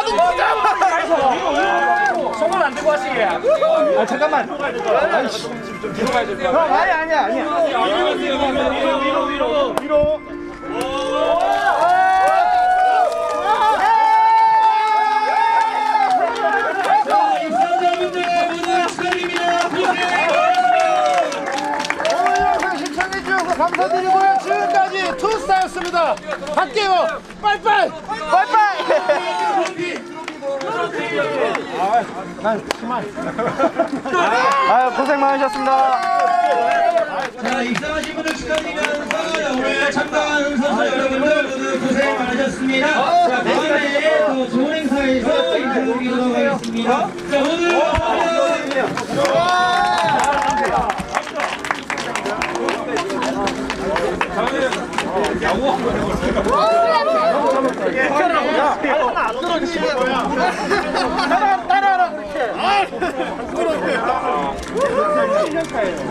나도 보자. 손을 안 들고 하시게. 아 잠깐만. 아이씨. 뒤로 가야 돼. 형 아니 아니야 아니야. 위로 위로 위로 위로. 감사드리고요. 지금까지 투스타였습니다. 갈게요. 빠이빠이. 빠이빠이. 난 그만. 아 고생 많으셨습니다. 자, 입상하신 분들 축하드리면서 오늘 참가한 선수 여러분들 모두 고생 많으셨습니다. 자, 다음에 또 좋은 행사에서 인사드리도록 하겠습니다. 자, 오늘 따라 따라하라 그렇게.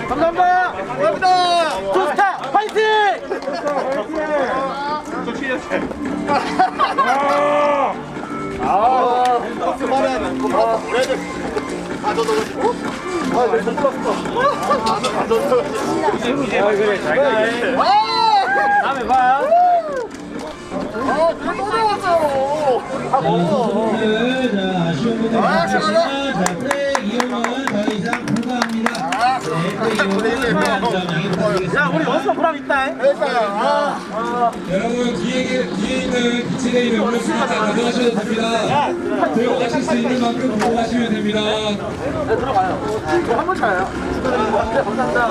감사합니다. 감사합니다. 투스타 파이팅. 다음에 봐. 오늘 자, 아쉬운 분들 많으시지만 자, 플레이 이용은 더 이상 불가합니다. 네, 플레이 이용은 부탁드리겠습니다. 야 우리 원서 보람 있다. 여러분 뒤에, 뒤에 있는 기체에 있는 음료수 다 가져가셔도 됩니다. 들고 가실 수 있는 만큼 들고 가시면 됩니다. 한번 차요. 감사합니다.